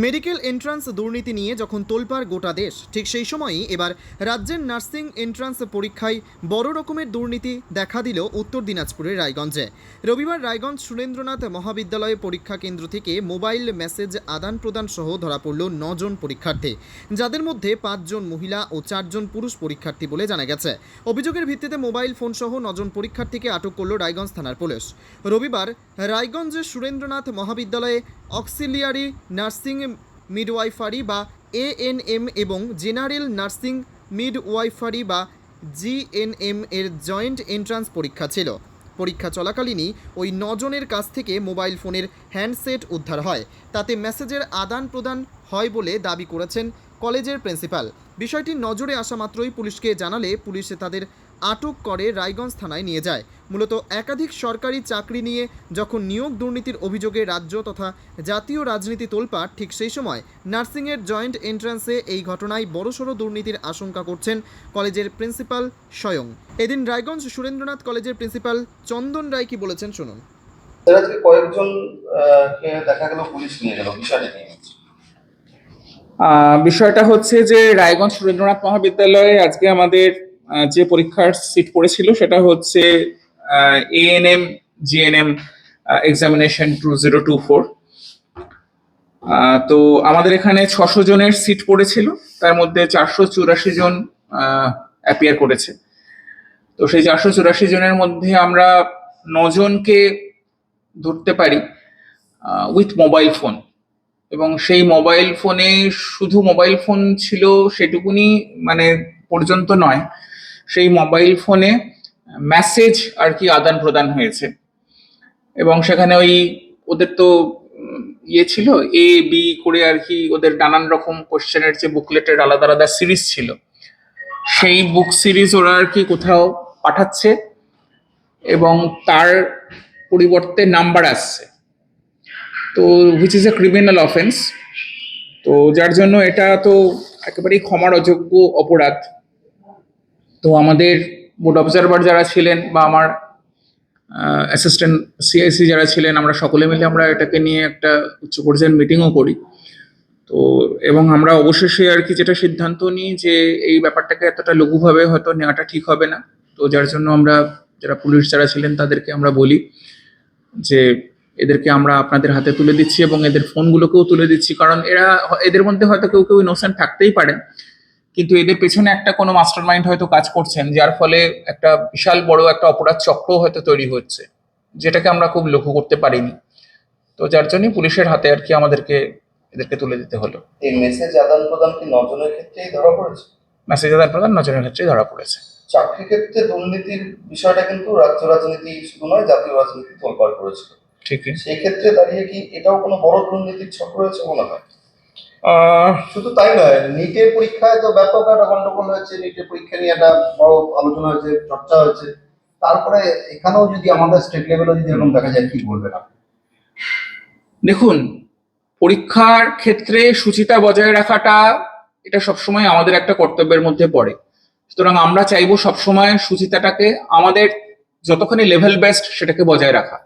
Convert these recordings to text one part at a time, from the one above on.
Medical entrance দুর্নীতি নিয়ে যখন তোলপাড় গোটা দেশ, ঠিক সেই সময়ই এবার রাজ্যের নার্সিং এন্ট্রান্স পরীক্ষায় বড় রকমের দুর্নীতি দেখা দিল উত্তর দিনাজপুরের রায়গঞ্জে। রবিবার রায়গঞ্জ সুরেন্দ্রনাথ মহাবিদ্যালয়ে পরীক্ষা কেন্দ্র থেকে মোবাইল মেসেজ আদান প্রদান সহ ধরা পড়ল নজন পরীক্ষার্থী, যাদের মধ্যে পাঁচজন মহিলা ও চারজন পুরুষ পরীক্ষার্থী বলে জানা গেছে। অভিযোগের ভিত্তিতে মোবাইল ফোন সহ নজন পরীক্ষার্থীকে আটক করল রায়গঞ্জ থানার পুলিশ। রবিবার রায়গঞ্জের সুরেন্দ্রনাথ মহাবিদ্যালয়ে অক্সিলিয়ারি নার্সিং মিডওয়াইফারি বা এএনএম এবং জেনারেল নার্সিং মিডওয়াইফারি বা জিএনএম এর জয়েন্ট এন্ট্রান্স পরীক্ষা ছিল। পরীক্ষা চলাকালীনই ওই নজনের কাছ থেকে মোবাইল ফোনের হ্যান্ডসেট উদ্ধার হয়। তাতে মেসেজের আদান প্রদান হয় বলে দাবি করেছেন কলেজের প্রিন্সিপাল। বিষয়টি নজরে আসা মাত্রই পুলিশকে জানালে পুলিশে তাদের আটক করে রায়গঞ্জ থানায় নিয়ে যায়। মূলত একাধিক সরকারি চাকরি নিয়ে যখন নিয়োগ দুর্নীতির অভিযোগে রাজ্য তথা জাতীয় রাজনীতি তোলপাট ঠিক সেই সময় নার্সিংয়ের জয়েন্ট এন্ট্রান্সে এই ঘটনায় বড়সড় দুর্নীতির আশঙ্কা করছেন কলেজের প্রিন্সিপাল স্বয়ং। এদিন রায়গঞ্জ সুরেন্দ্রনাথ কলেজের প্রিন্সিপাল চন্দন রায় কি বলেছেন শুনুন। স্যার আজকে কয়েকজন দেখা গেল পুলিশ নিয়ে গেল বিষয়টা নিয়ে বিষয়টা হচ্ছে যে রায়গঞ্জ সুরেন্দ্রনাথ মহাবিদ্যালয়ে আজকে আমাদের যে পরীক্ষার সিট পড়েছিল সেটা হচ্ছে ANM GNM examination two zero two four তো আমাদের এখানে ছশো জনের সিট পড়েছিল, তার মধ্যে চারশো চুরাশি জন অ্যাপিয়ার করেছে। তো সেই চারশো চুরাশি জনের মধ্যে আমরা নজনকে ধরতে পারি উইথ মোবাইল ফোন এবং সেই মোবাইল ফোনে শুধু মোবাইল ফোন ছিল সেটুকুনি মানে পর্যন্ত নয় সেই মোবাইল ফোনে মেসেজ আর কি আদান প্রদান হয়েছে। এবং সেখানে ওই ওদের তো ইয়ে ছিল এ বি করে আর কি ওদের নানান রকম কোশ্চেনের যে বুকলেটের আলাদা আলাদা সিরিজ ছিল। সেই বুক সিরিজ ওরা আর কি কোথাও পাঠাচ্ছে এবং তার পরিবর্তে নাম্বার আসছে। তো which is a criminal offence তো যার জন্য এটা তো একেবারেই ক্ষমার অযোগ্য অপরাধ। তো আমাদের বোর্ড অবজারভার যারা ছিলেন বা আমার অ্যাসিস্ট্যান্ট সিআইসি যারা ছিলেন, আমরা সকলে মিলে আমরা এটাকে নিয়ে একটা উচ্চ পর্যায়ের মিটিংও করি। তো এবং আমরা অবশেষে আর কি যেটা সিদ্ধান্ত নিই যে এই ব্যাপারটাকে এতটা লঘুভাবে হয়তো নেওয়াটা ঠিক হবে না। তো যার জন্য আমরা যারা পুলিশ যারা ছিলেন তাদেরকে আমরা বলি যে এদেরকে আমরা আপনাদের হাতে তুলে দিচ্ছি এবং এদের ফোনগুলোকেও তুলে দিচ্ছি। কারণ এরা এদের মধ্যে হয়তো কেউ কেউ ইনোসেন্ট থাকতেই পারে। কিন্তু এদের পেছনে একটা কোনো মাস্টার মাইন্ড হয়তো কাজ করছেন যার ফলে একটা বিশাল বড় একটা অপরাধ চক্র হয়তো তৈরি হচ্ছে যেটাকে আমরা খুব লক্ষ্য করতে পারিনি। তো যার জন্যই পুলিশের হাতে আর কি আমাদেরকে এদেরকে তুলে দিতে হলো। এই মেসেজ আদান প্রদান কি নজনের ক্ষেত্রেই ধরা পড়েছে? মেসেজ আদান প্রদান নজরের ক্ষেত্রেই ধরা পড়েছে। চাকরি ক্ষেত্রে দুর্নীতির বিষয়টা কিন্তু রাজ্য রাজনীতি শুধু নয় জাতীয় রাজনীতি তোলপাড় করেছিল। ঠিকই। সেই ক্ষেত্রে দাঁড়িয়ে কি এটাও কোনো বড় দুর্নীতির চক্র রয়েছে মনে হয়? শুধু তাই নয় নিটের পরীক্ষায় তো ব্যাপক একটা গন্ডগোল হয়েছে। নিটের পরীক্ষা নিয়ে একটা বড় আলোচনা হয়েছে চর্চা হয়েছে। তারপরে এখানেও যদি আমাদের স্টেট লেভেলে যদি এরকম দেখা যায় কি বলবেন আপনি? দেখুন পরীক্ষার ক্ষেত্রে সুচিতা বজায় রাখাটা এটা সবসময় আমাদের একটা কর্তব্যের মধ্যে পড়ে। সুতরাং আমরা চাইব সবসময় সুচিতাটাকে আমাদের যতখানি লেভেল বেস্ট সেটাকে বজায় রাখা।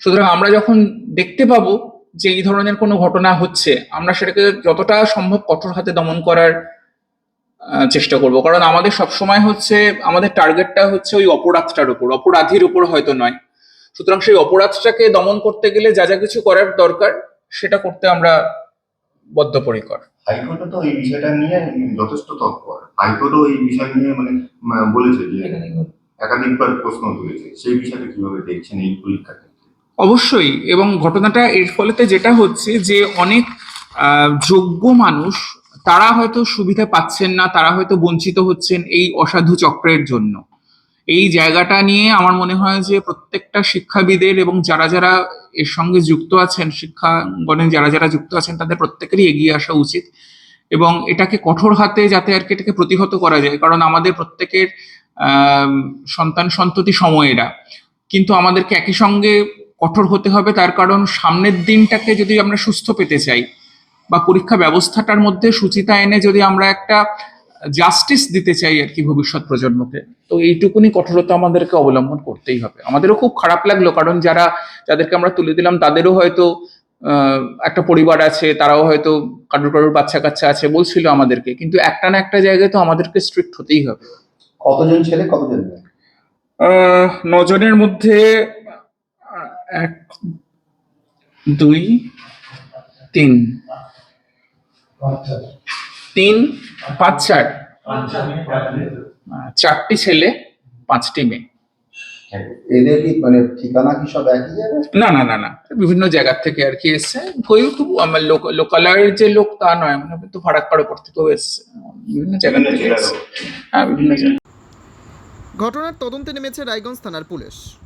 সুতরাং আমরা যখন দেখতে পাবো যে এই ধরনের কোনো ঘটনা হচ্ছে আমরা সেটাকে যতটা সম্ভব কঠোর হাতে দমন করার চেষ্টা করব। কারণ আমাদের সবসময় হচ্ছে আমাদের টার্গেটটা হচ্ছে ওই অপরাধটার উপর। অপরাধীর উপর হয়তো নয়। সুতরাং সেই অপরাধটাকে দমন করতে গেলে যা যা কিছু করার দরকার সেটা করতে আমরা বদ্ধপরিকর। হাইকোর্টে তো এই বিষয়টা নিয়ে যথেষ্ট তৎপর। হাইকোর্টও এই বিষয় নিয়ে মানে বলেছে যে একাধিকবার। প্রশ্ন তুলেছে। সেই বিষয়টা কীভাবে দেখছেন এই পরীক্ষা ক্ষেত্রে অবশ্যই, এবং ঘটনাটা এর ফলেতে যেটা হচ্ছে যে অনেক যোগ্য মানুষ, তারা হয়তো সুবিধা পাচ্ছেন না, তারা হয়তো বঞ্চিত হচ্ছেন এই অসাধু চক্রের জন্য। এই জায়গাটা নিয়ে আমার মনে হয় যে প্রত্যেকটা শিক্ষাবিদের এবং যারা যারা এর সঙ্গে যুক্ত আছেন, শিক্ষাঙ্গনে যারা যারা যুক্ত আছেন, তাদের প্রত্যেকেরই এগিয়ে আসা উচিত। এবং এটাকে কঠোর হাতে যাতে আর কি এটাকে প্রতিহত করা যায়, কারণ আমাদের প্রত্যেকের সন্তান সন্ততি সময়েরা। কিন্তু আমাদেরকে একই সঙ্গে কঠোর হতে হবে। তার কারণ সামনের দিনটাকে যদি আমরা সুস্থ পেতে চাই বা পরীক্ষা ব্যবস্থাটার মধ্যে সুচিতা এনে যদি আমরা একটা জাস্টিস দিতে চাই আর কি ভবিষ্যৎ প্রজন্মকে তো এইটুকুনি কঠোরতা আমাদেরকে অবলম্বন করতেই হবে। আমাদেরও খুব খারাপ লাগল কারণ যারা যাদেরকে আমরা তুলে দিলাম তাদেরও হয়তো একটা পরিবার আছে তারাও হয়তো কারোর কারোর বাচ্চা কাচ্চা আছে বলছিল আমাদেরকে কিন্তু একটা না একটা জায়গায় তো আমাদেরকে স্ট্রিক্ট হতেই হবে। কতজন ছেলে কতজন নজনের মধ্যে এক দুই তিন। তিন পাঁচ চার। চারটি ছেলে পাঁচটি মেয়ে। এদের কি মানে ঠিকানা কি সব একই জায়গায়? না না না না। বিভিন্ন জায়গার থেকে আর কি এসছে। কেউ খুব আমার লোক- লোকালয়ের যে লোক তা নয়। মানে তো ফারাক্কার উপর থেকেও এসছে। বিভিন্ন জায়গা থেকে। এসছে। হ্যাঁ বিভিন্ন জায়গা। ঘটনার তদন্তে নেমেছে রায়গঞ্জ থানার police.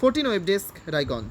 Fourteen web desk Raiganj.